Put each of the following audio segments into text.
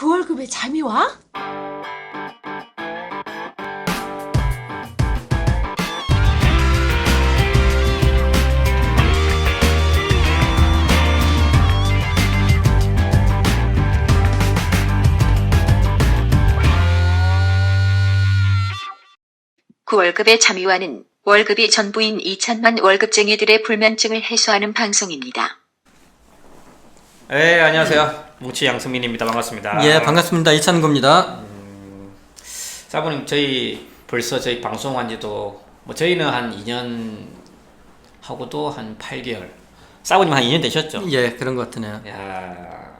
그 월급에 잠이 와? 그 월급의 참여와는 월급이 전부인 2천만 월급쟁이들의 불면증을 해소하는 방송입니다. 네, 안녕하세요. 뭉치 양승민입니다. 반갑습니다. 예, 반갑습니다. 이찬구입니다. 사부님, 저희 벌써 저희 방송한 지도 뭐 저희는 한 2년 하고도 한 8개월. 사부님 한 2년 되셨죠? 예, 그런 것 같으네요. 야,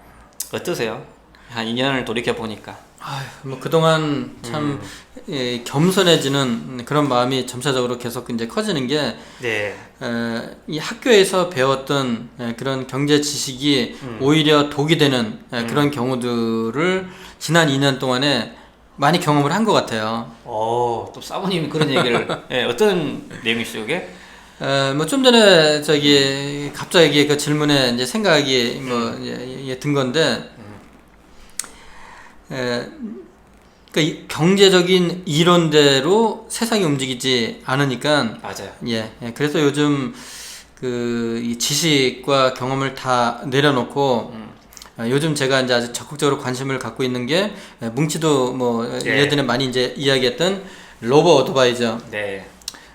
어떠세요? 한 2년을 돌이켜 보니까. 아휴, 뭐 그동안 참 예, 겸손해지는 그런 마음이 점차적으로 계속 이제 커지는 게 네. 에, 이 학교에서 배웠던 에, 그런 경제 지식이 오히려 독이 되는 에, 그런 경우들을 지난 2년 동안에 많이 경험을 한 것 같아요. 어, 또 사부님 그런 얘기를 예, 어떤 내용이시죠, 그게? 에, 뭐좀 전에 저기 갑자기 그 질문에 이제 생각이 뭐 예, 예, 든 건데 에, 그러니까 이 경제적인 이론대로 세상이 움직이지 않으니까 맞아요. 예, 예, 그래서 요즘 그이 지식과 경험을 다 내려놓고 어, 요즘 제가 이제 아주 적극적으로 관심을 갖고 있는 게 예, 뭉치도 뭐 예. 예전에 많이 이제 이야기했던 로버 어드바이저 네.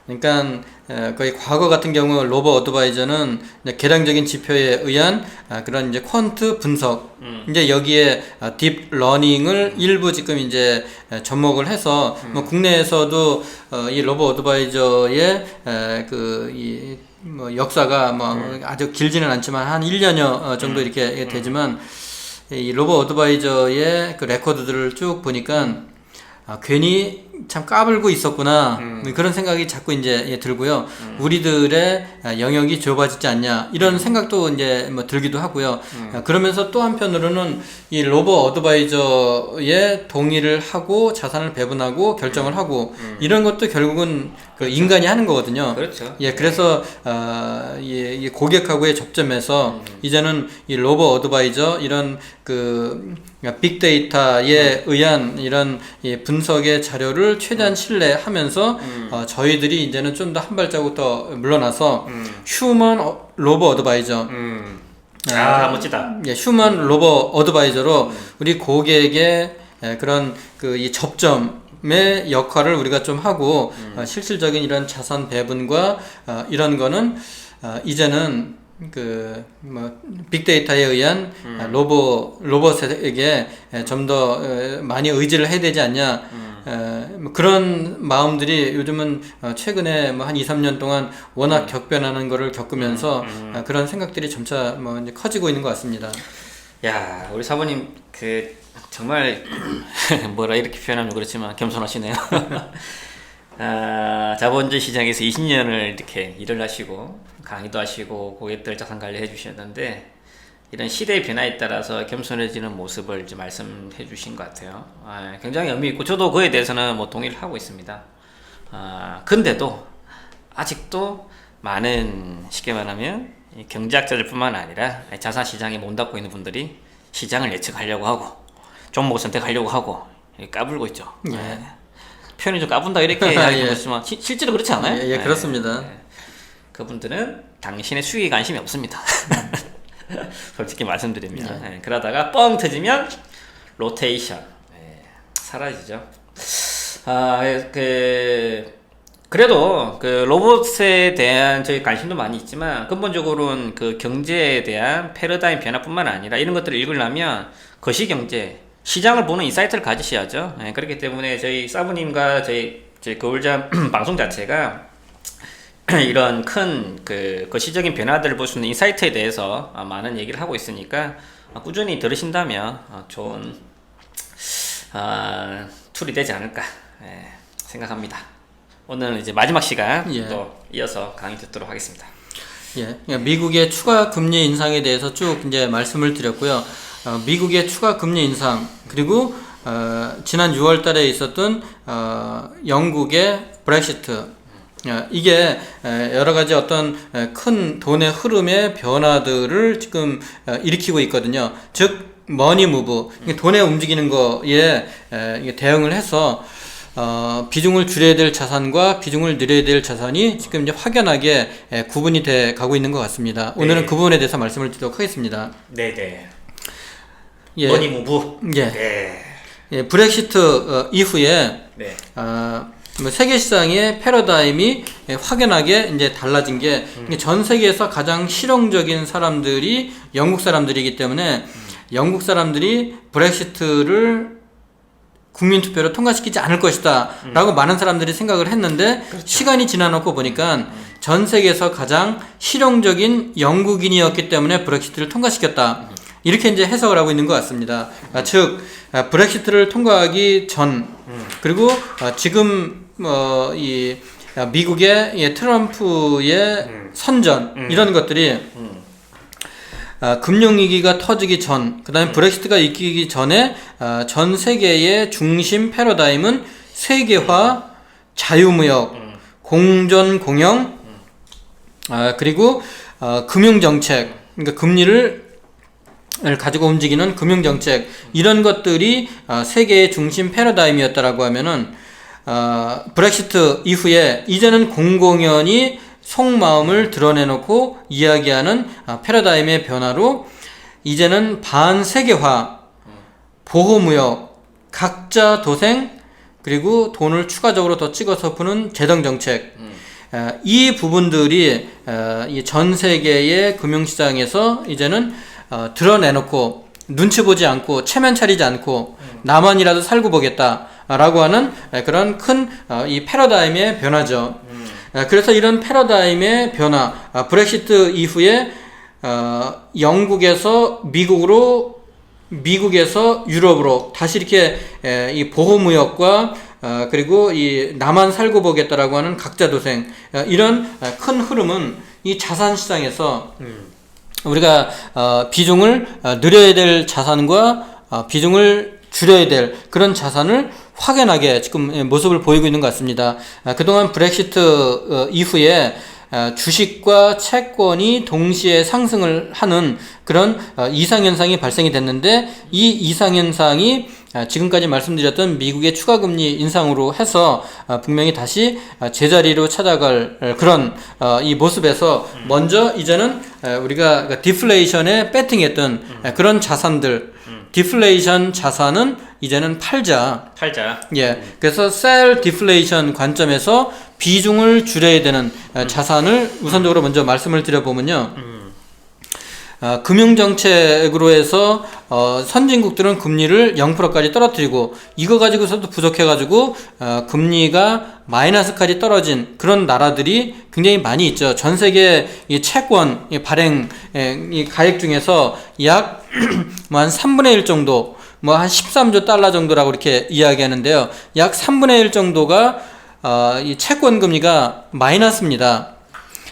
그러니까 에, 거의 과거 같은 경우 로버 어드바이저는 계량적인 지표에 의한 아, 그런 이제 퀀트 분석. 이제 여기에 아, 딥 러닝을 일부 지금 이제 에, 접목을 해서 뭐 국내에서도 어, 이 로버 어드바이저의 그이 뭐 역사가 뭐 아주 길지는 않지만 한 1년여 어, 정도 이렇게 되지만 이 로버 어드바이저의 그 레코드들을 쭉 보니까 아, 괜히 참 까불고 있었구나. 그런 생각이 자꾸 이제 예, 들고요. 우리들의 아, 영역이 좁아지지 않냐. 이런 생각도 이제 뭐 들기도 하고요. 아, 그러면서 또 한편으로는 이 로버 어드바이저의 동의를 하고 자산을 배분하고 결정을 하고 이런 것도 결국은 그 인간이 하는 거거든요. 그렇죠. 예, 그래서 아, 이, 이 고객하고의 접점에서 이제는 이 로버 어드바이저 이런 그 빅데이터에 의한 이런 이 분석의 자료를 최대한 신뢰하면서 어, 저희들이 이제는 좀 더 한 발자국 더 물러나서 휴먼 어, 로버 어드바이저. 음. 아, 멋지다. 예, 휴먼 로버 어드바이저로 우리 고객의 예, 그런 그 이 접점 의 역할을 우리가 좀 하고 어, 실질적인 이런 자산 배분과 어, 이런 거는 어, 이제는 그 뭐 빅데이터에 의한 아, 로보 로봇에게 좀 더 많이 의지를 해야 되지 않냐. 에, 뭐 그런 마음들이 요즘은 어, 최근에 뭐 한 2, 3년 동안 워낙 격변하는 거를 겪으면서 아, 그런 생각들이 점차 뭐 이제 커지고 있는 것 같습니다. 야, 우리 사모님 그 정말 뭐라 이렇게 표현하면 그렇지만 겸손하시네요. 아, 자본주의 시장에서 20년을 이렇게 일을 하시고 강의도 하시고 고객들 자산 관리 해 주셨는데 이런 시대의 변화에 따라서 겸손해지는 모습을 이제 말씀해 주신 것 같아요. 아, 굉장히 의미 있고 저도 그에 대해서는 뭐 동의를 하고 있습니다. 아, 근데도 아직도 많은 쉽게 말하면 이 경제학자들뿐만 아니라 자산 시장에 몸 닫고 있는 분들이 시장을 예측하려고 하고 종목을 선택하려고 하고 까불고 있죠. 예. 네. 표현이 좀 까분다 이렇게 예. 이야기하지만 시- 실제로 그렇지 않아요? 예, 예, 그렇습니다. 그분들은 당신의 수익에 관심이 없습니다. 솔직히 말씀드립니다. 예, 그러다가 뻥 터지면 로테이션 예, 사라지죠. 아, 예, 그 그래도 그 로봇에 대한 저희 관심도 많이 있지만 근본적으로는 그 경제에 대한 패러다임 변화뿐만 아니라 이런 것들을 읽으려면 거시 경제 시장을 보는 인사이트를 가지셔야죠. 예, 그렇기 때문에 저희 사부님과 저희 저희 거울잠 방송 자체가 이런 큰 그 거시적인 변화들을 볼 수 있는 인사이트에 대해서 아, 많은 얘기를 하고 있으니까 아, 꾸준히 들으신다면 아, 좋은 아, 툴이 되지 않을까 예, 생각합니다. 오늘은 이제 마지막 시간 예. 또 이어서 강의 듣도록 하겠습니다. 예, 그러니까 미국의 추가 금리 인상에 대해서 쭉 이제 말씀을 드렸고요. 어, 미국의 추가 금리 인상 그리고 어, 지난 6월 달에 있었던 어, 영국의 브렉시트 어, 이게 에, 여러 가지 어떤 에, 큰 돈의 흐름의 변화들을 지금 어, 일으키고 있거든요. 즉 머니 무브 돈에 움직이는 거에 대응을 해서 어, 비중을 줄여야 될 자산과 비중을 늘려야 될 자산이 지금 이제 확연하게 에, 구분이 돼 가고 있는 것 같습니다. 오늘은 네. 그 부분에 대해서 말씀을 드리도록 하겠습니다. 네 네. 예, 머니 무브. 예, 네. 예, 브렉시트 어, 이후에 네. 아, 뭐 세계 시장의 패러다임이 예, 확연하게 이제 달라진 게 전 세계에서 가장 실용적인 사람들이 영국 사람들이기 때문에 영국 사람들이 브렉시트를 국민 투표로 통과시키지 않을 것이다라고 많은 사람들이 생각을 했는데 시간이 지나놓고 보니까 전 세계에서 가장 실용적인 영국인이었기 때문에 브렉시트를 통과시켰다. 이렇게 이제 해석을 하고 있는 것 같습니다. 아, 즉 아, 브렉시트를 통과하기 전 그리고 아, 지금 어, 이 아, 미국의 이 트럼프의 선전 이런 것들이 아, 금융위기가 터지기 전, 그 다음에 브렉시트가 있기 전에 아, 전 세계의 중심 패러다임은 세계화, 자유무역, 공존 공영, 아, 그리고 어, 금융정책, 그러니까 금리를 을 가지고 움직이는 금융 정책 이런 것들이 아, 세계의 중심 패러다임이었다라고 하면은 아, 브렉시트 이후에 이제는 공공연히 속마음을 드러내놓고 이야기하는 아, 패러다임의 변화로 이제는 반세계화, 보호무역, 각자 도생 그리고 돈을 추가적으로 더 찍어서 푸는 재정정책. 아, 이 부분들이 아, 이전 세계의 금융시장에서 이제는 어, 드러내놓고 눈치 보지 않고 체면 차리지 않고 나만이라도 살고 보겠다라고 하는 에, 그런 큰 이 패러다임의 변화죠. 에, 그래서 이런 패러다임의 변화, 아, 브렉시트 이후에 어, 영국에서 미국으로 미국에서 유럽으로 다시 이렇게 에, 이 보호 무역과 어, 그리고 이 나만 살고 보겠다라고 하는 각자 도생 어, 이런 어, 큰 흐름은 이 자산 시장에서 우리가 어, 비중을 어, 늘려야 될 자산과 어, 비중을 줄여야 될 그런 자산을 확연하게 지금 예, 모습을 보이고 있는 것 같습니다. 아, 그동안 브렉시트 어, 이후에 아, 주식과 채권이 동시에 상승을 하는 그런 어, 이상현상이 발생이 됐는데 이 이상현상이 아, 지금까지 말씀드렸던 미국의 추가금리 인상으로 해서 아, 분명히 다시 아, 제자리로 찾아갈 에, 그런 어, 이 모습에서 먼저 이제는 에, 우리가 그 디플레이션에 배팅했던 에, 그런 자산들. 디플레이션 자산은 이제는 팔자. 팔자. 예, 그래서 셀 디플레이션 관점에서 비중을 줄여야 되는 에, 자산을 우선적으로 먼저 말씀을 드려보면요. 아, 금융정책으로 해서 어, 선진국들은 금리를 0%까지 떨어뜨리고 이거 가지고서도 부족해가지고 어, 금리가 마이너스까지 떨어진 그런 나라들이 굉장히 많이 있죠. 전 세계 이 채권 이 발행 에, 이 가액 중에서 약 뭐 한 3분의 1 정도 뭐 한 13조 달러 정도라고 이렇게 이야기하는데요. 약 3분의 1 정도가 어, 이 채권 금리가 마이너스입니다.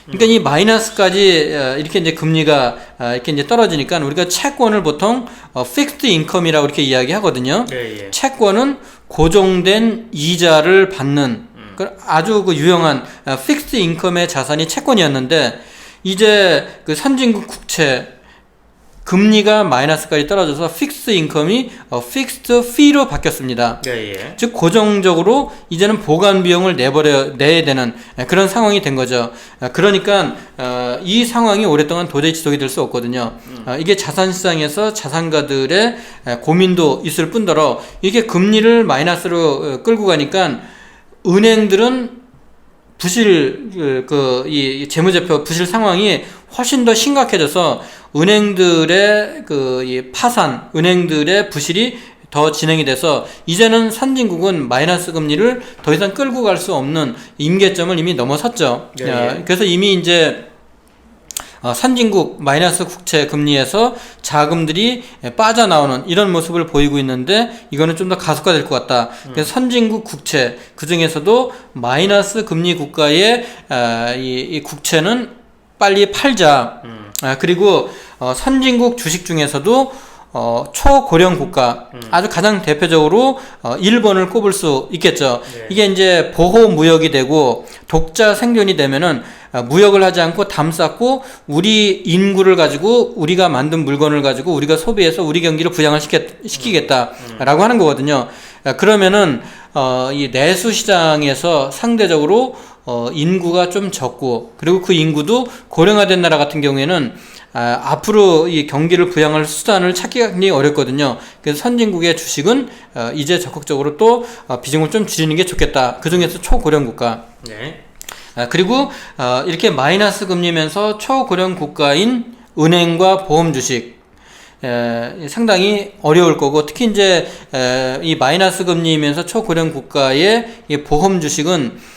그러니까 이 마이너스까지 어, 이렇게 이제 금리가 아, 이렇게 이제 떨어지니까 우리가 채권을 보통 어, fixed income이라고 이렇게 이야기하거든요. 네, 예. 채권은 고정된 이자를 받는 그 아주 그 유용한 어, fixed income의 자산이 채권이었는데 이제 그 선진국 국채 금리가 마이너스까지 떨어져서 fixed income이 어, fixed fee로 바뀌었습니다. 네, 예. 즉 고정적으로 이제는 보관 비용을 내버려 내야 되는 그런 상황이 된 거죠. 아, 그러니까 어, 이 상황이 오랫동안 도저히 지속이 될 수 없거든요. 아, 이게 자산 시장에서 자산가들의 에, 고민도 있을 뿐더러 이게 금리를 마이너스로 어, 끌고 가니까 은행들은 부실 그 이 재무제표 부실 상황이 훨씬 더 심각해져서 은행들의 그이 파산, 은행들의 부실이 더 진행이 돼서 이제는 선진국은 마이너스 금리를 더 이상 끌고 갈 수 없는 임계점을 이미 넘어섰죠. 예, 예. 어, 그래서 이미 이제 어, 선진국 마이너스 국채 금리에서 자금들이 빠져나오는 이런 모습을 보이고 있는데 이거는 좀 더 가속화될 것 같다. 그래서 선진국 국채 그 중에서도 마이너스 금리 국가의 아, 이, 이 국채는 빨리 팔자. 아, 그리고 어, 선진국 주식 중에서도 어, 초고령 국가 아주 가장 대표적으로 어, 일본을 꼽을 수 있겠죠. 네. 이게 이제 보호 무역이 되고 독자 생존이 되면은 아, 무역을 하지 않고 담 쌓고 우리 인구를 가지고 우리가 만든 물건을 가지고 우리가 소비해서 우리 경기를 부양을 시켰, 시키겠다라고 하는 거거든요. 아, 그러면은 어, 이 내수 시장에서 상대적으로 어, 인구가 좀 적고 그리고 그 인구도 고령화된 나라 같은 경우에는 아, 앞으로 이 경기를 부양할 수단을 찾기가 굉장히 어렵거든요. 그래서 선진국의 주식은 어, 이제 적극적으로 또 어, 비중을 좀 줄이는 게 좋겠다. 그 중에서 초고령 국가. 네. 아, 그리고 어, 이렇게 마이너스 금리면서 초고령 국가인 은행과 보험 주식 에, 상당히 어려울 거고 특히 이제 에, 이 마이너스 금리면서 초고령 국가의 이 보험 주식은 어,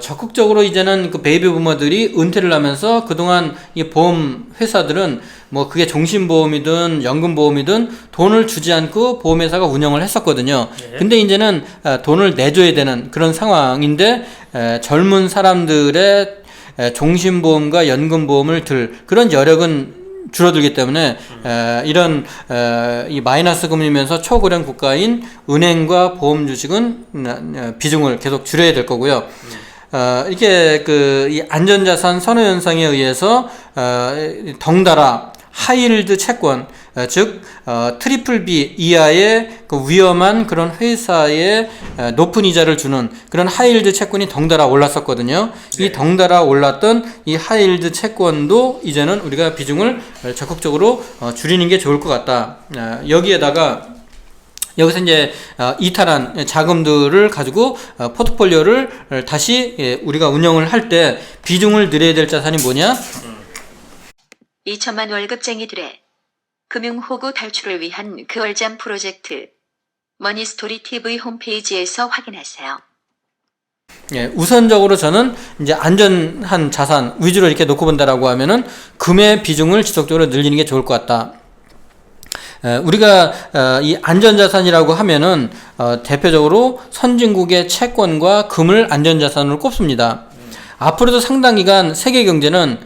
적극적으로 이제는 그 베이비 부머들이 은퇴를 하면서 그동안 이 보험 회사들은 뭐 그게 종신보험이든 연금보험이든 돈을 주지 않고 보험회사가 운영을 했었거든요. 네. 근데 이제는 어, 돈을 내줘야 되는 그런 상황인데 에, 젊은 사람들의 에, 종신보험과 연금보험을 들 그런 여력은 줄어들기 때문에 에, 이런 에, 이 마이너스 금리면서 초고령 국가인 은행과 보험 주식은 음, 어, 비중을 계속 줄여야 될 거고요. 어, 이게 그 이 안전자산 선호 현상에 의해서 어, 덩달아 하이힐드 채권, 어, 즉 어, 트리플 B 이하의 그 위험한 그런 회사에 어, 높은 이자를 주는 그런 하이힐드 채권이 덩달아 올랐었거든요. 이 덩달아 올랐던 이 하이힐드 채권도 이제는 우리가 비중을 적극적으로 어, 줄이는 게 좋을 것 같다. 어, 여기에다가 여기서 이제 어, 이탈한 자금들을 가지고 어, 포트폴리오를 어, 다시 예, 우리가 운영을 할 때 비중을 늘려야 될 자산이 뭐냐? 2천만 월급쟁이들의 금융호구 탈출을 위한 그월잠 프로젝트 머니스토리 TV 홈페이지에서 확인하세요. 예, 우선적으로 저는 이제 안전한 자산 위주로 이렇게 놓고 본다라고 하면은 금의 비중을 지속적으로 늘리는 게 좋을 것 같다. 에, 우리가 어, 이 안전자산이라고 하면은 어, 대표적으로 선진국의 채권과 금을 안전자산으로 꼽습니다. 앞으로도 상당 기간 세계 경제는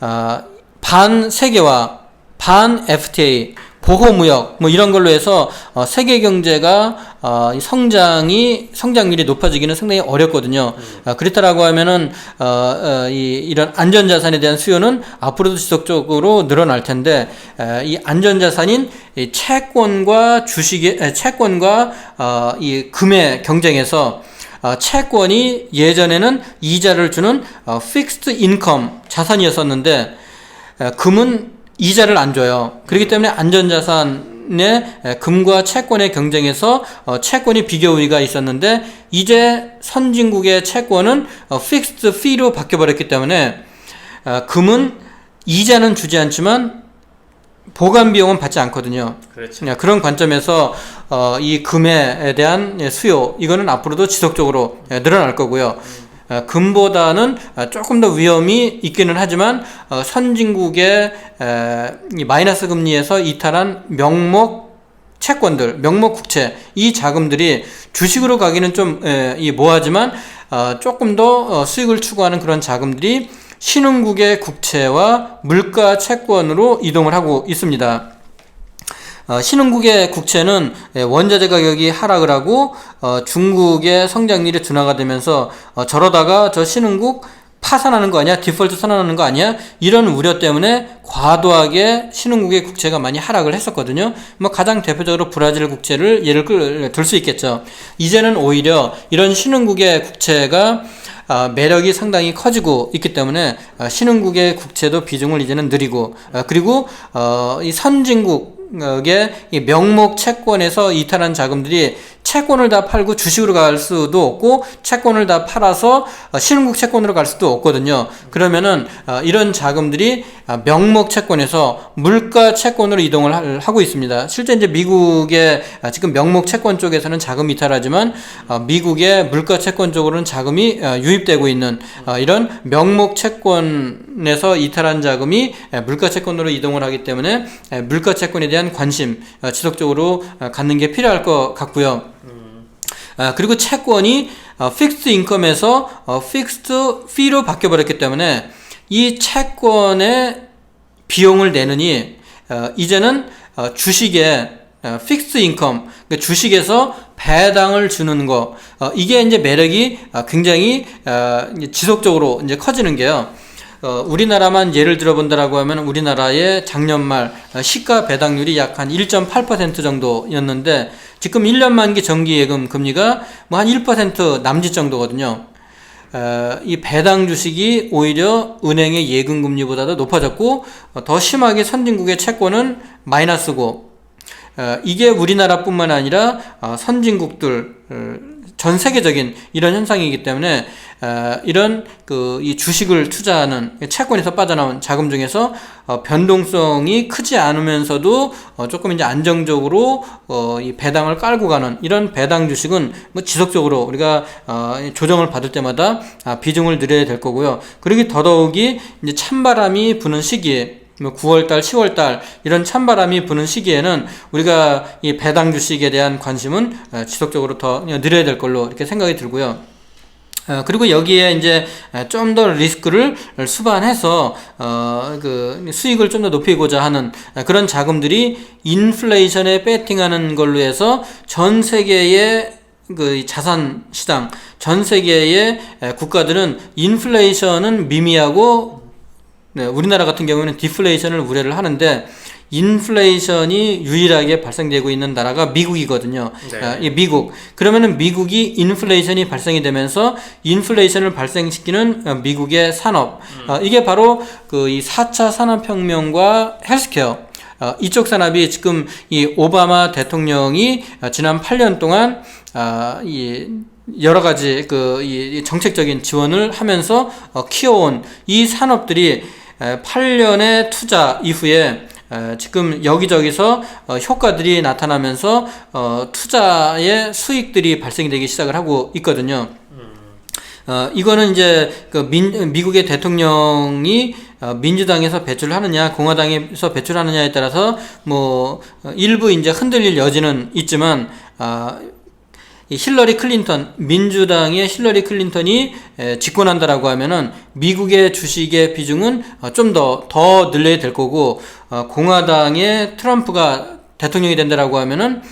어, 반 세계화, 반 FTA, 보호무역 뭐 이런 걸로 해서 어, 세계 경제가 어, 이 성장이 성장률이 높아지기는 상당히 어렵거든요. 어, 그렇다라고 하면은 어, 어, 이 이런 안전자산에 대한 수요는 앞으로도 지속적으로 늘어날 텐데 에, 이 안전자산인 이 채권과 주식의 에, 채권과 어, 이 금의 경쟁에서 어, 채권이 예전에는 이자를 주는 어, 픽스드 인컴 자산이었었는데 에, 금은 이자를 안 줘요. 그렇기 때문에 안전자산 의 에, 금과 채권의 경쟁에서 어, 채권이 비교 우위가 있었는데 이제 선진국의 채권은 어, 픽스드 피로 바뀌어 버렸기 때문에 어, 금은 이자는 주지 않지만 보관 비용은 받지 않거든요. 그렇죠. 야, 그런 관점에서 어, 이 금에 대한 예, 수요 이거는 앞으로도 지속적으로 예, 늘어날 거고요. 어, 금보다는 어, 조금 더 위험이 있기는 하지만 어, 선진국의 마이너스 금리에서 이탈한 명목 채권들, 명목 국채 이 자금들이 주식으로 가기는 좀 뭐하지만 어, 조금 더 어, 수익을 추구하는 그런 자금들이 신흥국의 국채와 물가 채권으로 이동을 하고 있습니다. 어, 신흥국의 국채는 예, 원자재 가격이 하락을 하고 어, 중국의 성장률이 둔화가 되면서 어, 저러다가 저 신흥국 파산하는 거 아니야? 디폴트 선언하는 거 아니야? 이런 우려 때문에 과도하게 신흥국의 국채가 많이 하락을 했었거든요. 뭐 가장 대표적으로 브라질 국채를 예를 들 수 있겠죠. 이제는 오히려 이런 신흥국의 국채가 아, 매력이 상당히 커지고 있기 때문에 아, 신흥국의 국채도 비중을 이제는 늘리고 아, 그리고 어, 이 선진국 의이 명목 채권에서 이탈한 자금들이 채권을 다 팔고 주식으로 갈 수도 없고 채권을 다 팔아서 어, 신흥국 채권으로 갈 수도 없거든요. 그러면은 어, 이런 자금들이 아, 명목 채권에서 물가 채권으로 이동을 하- 하고 있습니다. 실제 이제 미국의 아, 지금 명목 채권 쪽에서는 자금이 이탈하지만 어, 미국의 물가 채권 쪽으로는 자금이 어, 유입되고 있는 어, 이런 명목 채권에서 이탈한 자금이 에, 물가 채권으로 이동을 하기 때문에 에, 물가 채권에 대한 관심 어, 지속적으로 어, 갖는 게 필요할 것 같고요. 아, 그리고 채권이 어, 픽스드 인컴에서 어, 픽스드 피로 바뀌어 버렸기 때문에 이 채권의 비용을 내느니 어, 이제는 어, 주식에 어, 픽스 인컴 그러니까 주식에서 배당을 주는 거 어, 이게 이제 매력이 어, 굉장히 지속적으로 이제 커지는 게요. 어, 우리나라만 예를 들어 본다라고 하면 우리나라의 작년 말 어, 시가 배당률이 약 한 1.8% 정도였는데 지금 1년 만기 정기 예금 금리가 뭐 한 1% 남짓 정도거든요. 어, 이 배당 주식이 오히려 은행의 예금 금리보다도 높아졌고 어, 더 심하게 선진국의 채권은 마이너스고 어, 이게 우리나라뿐만 아니라 어, 선진국들 어, 전 세계적인 이런 현상이기 때문에 어, 이런 그 이 주식을 투자하는 채권에서 빠져나온 자금 중에서 어, 변동성이 크지 않으면서도 어, 조금 이제 안정적으로 어, 이 배당을 깔고 가는 이런 배당 주식은 뭐 지속적으로 우리가 어, 조정을 받을 때마다 아, 비중을 늘려야 될 거고요. 그러기 더더욱이 이제 찬바람이 부는 시기에 뭐 9월달, 10월달 이런 찬바람이 부는 시기에는 우리가 이 배당 주식에 대한 관심은 어, 지속적으로 더 늘려야 될 걸로 이렇게 생각이 들고요. 어, 그리고 여기에 이제 좀 더 리스크를 수반해서 어, 그 수익을 좀 더 높이고자 하는 어, 그런 자금들이 인플레이션에 배팅하는 걸로 해서 전 세계의 그 자산 시장, 전 세계의 에, 국가들은 인플레이션은 미미하고 네, 우리나라 같은 경우에는 디플레이션을 우려를 하는데 인플레이션이 유일하게 발생되고 있는 나라가 미국이거든요. 네. 아, 이 미국. 그러면은 미국이 인플레이션이 발생이 되면서 인플레이션을 발생시키는 어, 미국의 산업. 어, 이게 바로 그 이 4차 산업혁명과 헬스케어. 어, 이쪽 산업이 지금 이 오바마 대통령이 어, 지난 8년 동안 아, 이 여러 가지 그 이 정책적인 지원을 하면서 어, 키워온 이 산업들이 에, 8년의 투자 이후에 에, 지금 여기저기서 어, 효과들이 나타나면서 어, 투자의 수익들이 발생이 되기 시작을 하고 있거든요. 어, 이거는 이제 그 민, 미국의 대통령이 어, 민주당에서 배출을 하느냐, 공화당에서 배출하느냐에 따라서 뭐 어, 일부 이제 흔들릴 여지는 있지만 아, 이 힐러리 클린턴 민주당의 힐러리 클린턴이 에, 집권한다라고 하면은 미국의 주식의 비중은 어, 좀더더 늘려야 될 거고 어, 공화당의 트럼프가 대통령이 된다라고 하면은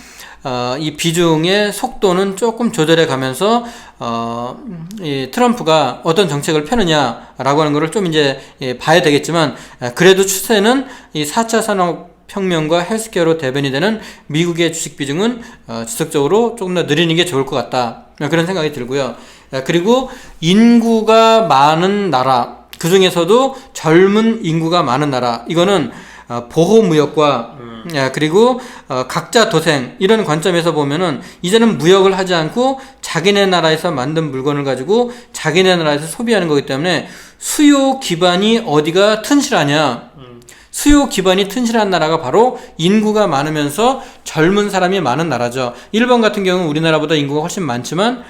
어, 이 비중의 속도는 조금 조절해 가면서 어, 이 트럼프가 어떤 정책을 펴느냐라고 하는 것을 좀 이제 예, 봐야 되겠지만 에, 그래도 추세는 이 4차 산업 혁명과 헬스케어로 대변이 되는 미국의 주식 비중은 어, 지속적으로 조금 더 늘리는 게 좋을 것 같다. 그런 생각이 들고요. 에, 그리고 인구가 많은 나라 그 중에서도 젊은 인구가 많은 나라 이거는 어, 보호무역과 예, 그리고 어, 각자 도생 이런 관점에서 보면은 이제는 무역을 하지 않고 자기네 나라에서 만든 물건을 가지고 자기네 나라에서 소비하는 거기 때문에 수요 기반이 어디가 튼실하냐 수요 기반이 튼실한 나라가 바로 인구가 많으면서 젊은 사람이 많은 나라죠. 일본 같은 경우는 우리나라보다 인구가 훨씬 많지만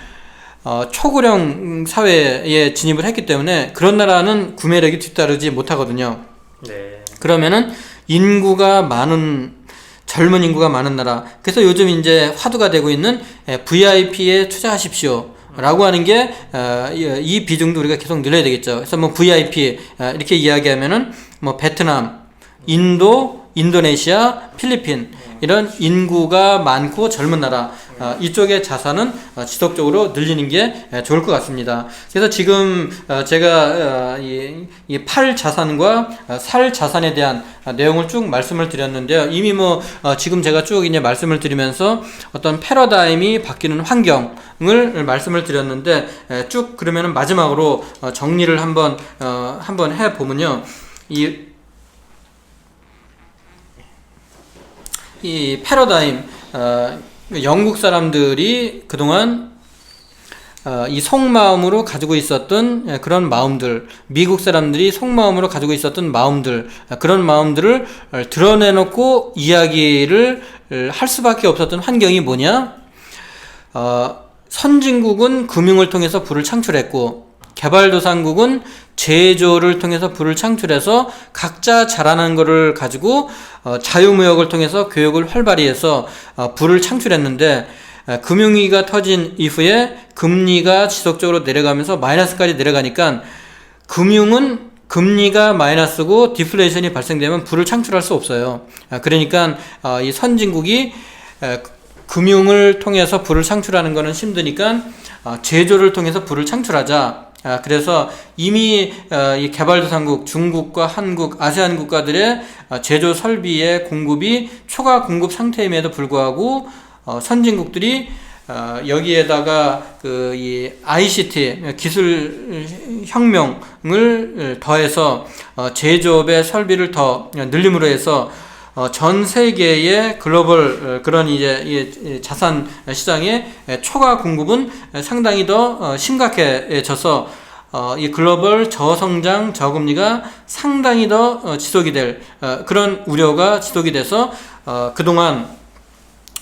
어, 초고령 사회에 진입을 했기 때문에 그런 나라는 구매력이 뒤따르지 못하거든요. 네. 그러면은 인구가 많은 젊은 인구가 많은 나라. 그래서 요즘 이제 화두가 되고 있는 VIP에 투자하십시오. 라고 하는 게, 어, 이- 이 비중도 우리가 계속 늘려야 되겠죠. 그래서 뭐 VIP, 어, 이렇게 이야기하면은 뭐 베트남, 인도, 인도네시아, 필리핀, 이런 인구가 많고 젊은 나라, 어, 이쪽의 자산은 어, 지속적으로 늘리는 게 에, 좋을 것 같습니다. 그래서 지금 어, 제가 어, 이, 이팔 자산과 어, 살 자산에 대한 어, 내용을 쭉 말씀을 드렸는데요. 이미 뭐 어, 지금 제가 쭉 이제 말씀을 드리면서 어떤 패러다임이 바뀌는 환경을 말씀을 드렸는데 에, 쭉 그러면은 마지막으로 어, 정리를 한번 어, 한번 해 보면요. 이 이 패러다임 어, 영국 사람들이 그동안 어, 이 속마음으로 가지고 있었던 예, 그런 마음들, 미국 사람들이 속마음으로 가지고 있었던 마음들, 아, 그런 마음들을 어, 드러내놓고 이야기를 어, 할 수밖에 없었던 환경이 뭐냐? 어, 선진국은 금융을 통해서 부를 창출했고, 개발도상국은 제조를 통해서 부를 창출해서 각자 잘하는 거를 가지고 어, 자유무역을 통해서 교육을 활발히 해서 어, 부를 창출했는데 에, 금융위기가 터진 이후에 금리가 지속적으로 내려가면서 마이너스까지 내려가니까 금융은 금리가 마이너스고 디플레이션이 발생되면 부를 창출할 수 없어요. 아, 그러니까 어, 이 선진국이 에, 금융을 통해서 부를 창출하는 것은 힘드니까 어, 제조를 통해서 부를 창출하자. 아, 그래서 이미 어, 이 개발도상국 중국과 한국, 아세안 국가들의 어, 제조 설비의 공급이 초과 공급 상태임에도 불구하고 어, 선진국들이 어, 여기에다가 그 이 ICT 기술 혁명을 더해서 어, 제조업의 설비를 더 늘림으로 해서 어, 전 세계의 글로벌 어, 그런 이제 자산 시장의 초과 공급은 상당히 더 어, 심각해져서 어, 이 글로벌 저성장 저금리가 상당히 더 어, 지속이 될 어, 그런 우려가 지속이 돼서 어, 그동안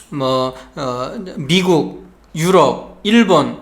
뭐 어, 미국, 유럽, 일본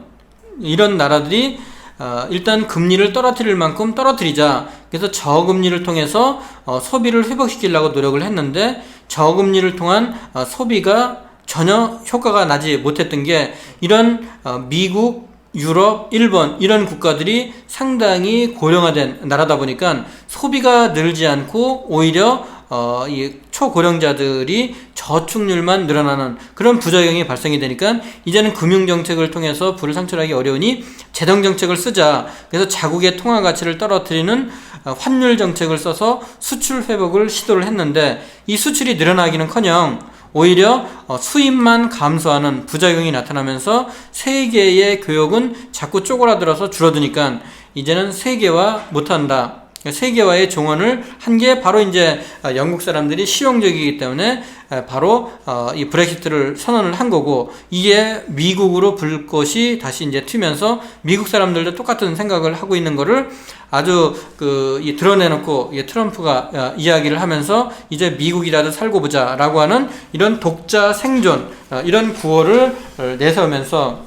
이런 나라들이 어, 일단 금리를 떨어뜨릴 만큼 떨어뜨리자. 그래서 저금리를 통해서 어, 소비를 회복시키려고 노력을 했는데 저금리를 통한 어, 소비가 전혀 효과가 나지 못했던 게 이런 어, 미국, 유럽, 일본 이런 국가들이 상당히 고령화된 나라다 보니까 소비가 늘지 않고 오히려 어, 이 초고령자들이 저축률만 늘어나는 그런 부작용이 발생이 되니까 이제는 금융정책을 통해서 부를 상출하기 어려우니 재정정책을 쓰자. 그래서 자국의 통화 가치를 떨어뜨리는 어, 환율 정책을 써서 수출 회복을 시도를 했는데 이 수출이 늘어나기는 커녕 오히려 어, 수입만 감소하는 부작용이 나타나면서 세계의 교역은 자꾸 쪼그라들어서 줄어드니까 이제는 세계화 못한다. 세계화의 종언을 한 게 바로 이제 어, 영국 사람들이 실용적이기 때문에 에, 바로 어, 이 브렉시트를 선언을 한 거고 이게 미국으로 불 것이 다시 이제 튀면서 미국 사람들도 똑같은 생각을 하고 있는 거를 아주 그이 드러내놓고 이 트럼프가 어, 이야기를 하면서 이제 미국이라도 살고 보자라고 하는 이런 독자 생존 어, 이런 구호를 어, 내세우면서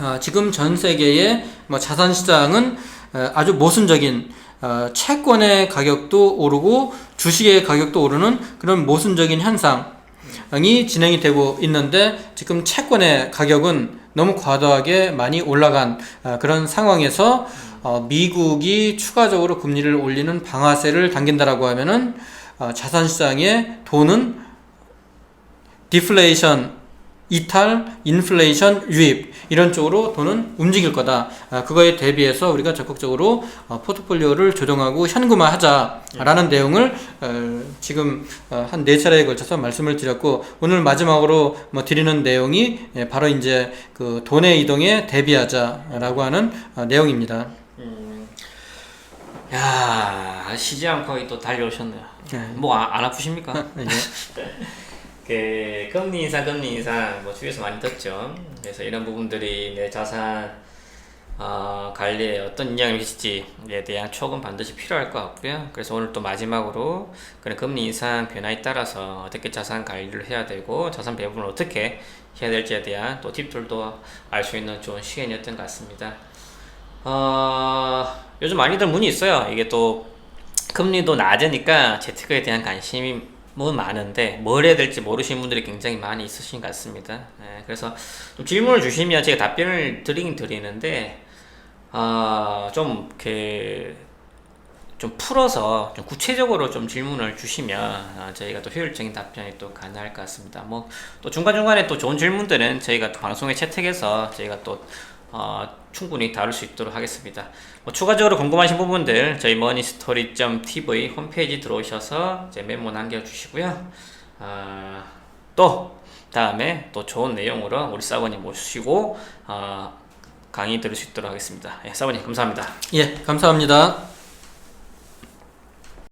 어, 지금 전 세계의 뭐 자산 시장은 어, 아주 모순적인 어, 채권의 가격도 오르고 주식의 가격도 오르는 그런 모순적인 현상이 진행이 되고 있는데 지금 채권의 가격은 너무 과도하게 많이 올라간 어, 그런 상황에서 어, 미국이 추가적으로 금리를 올리는 방아쇠를 당긴다라고 하면은 어, 자산 시장의 돈은 디플레이션 이탈, 인플레이션 유입 이런 쪽으로 돈은 움직일 거다. 아, 그거에 대비해서 우리가 적극적으로 어, 포트폴리오를 조정하고 현금화하자라는 내용을 어, 지금 어, 한네 차례에 걸쳐서 말씀을 드렸고 오늘 마지막으로 뭐 드리는 내용이 예, 바로 이제 그 돈의 이동에 대비하자라고 하는 어, 내용입니다. 야 쉬지 않고 거의 또 달려오셨네요. 네. 뭐안 아프십니까? 예. 그 금리 인상, 금리 인상 뭐 주위에서 많이 듣죠. 그래서 이런 부분들이 내 자산 어, 관리에 어떤 영향을 미칠지에 대한 촉은 반드시 필요할 것 같고요. 그래서 오늘 또 마지막으로 그런 금리 인상 변화에 따라서 어떻게 자산 관리를 해야 되고 자산 배분을 어떻게 해야 될지에 대한 또 팁들도 알 수 있는 좋은 시간이었던 것 같습니다. 어, 요즘 많이들 문의 있어요. 이게 또 금리도 낮으니까 재테크에 대한 관심이 뭐 많은데 뭘 해야 될지 모르시는 분들이 굉장히 많이 있으신 것 같습니다. 예, 그래서 좀 질문을 주시면 제가 답변을 드리긴 드리는데 아, 좀 이렇게 좀 풀어서 좀 구체적으로 좀 질문을 주시면 아, 저희가 또 효율적인 답변이 또 가능할 것 같습니다. 뭐 또 중간 중간에 또 좋은 질문들은 저희가 또 방송에 채택해서 저희가 또 어, 충분히 다룰 수 있도록 하겠습니다. 뭐 추가적으로 궁금하신 부분들 저희 머니스토리.tv 홈페이지 들어오셔서 이제 메모 남겨주시고요. 아, 또 다음에 또 좋은 내용으로 우리 사원님 모시고 어, 강의 들을 수 있도록 하겠습니다. 예, 사원님 감사합니다. 예, 감사합니다.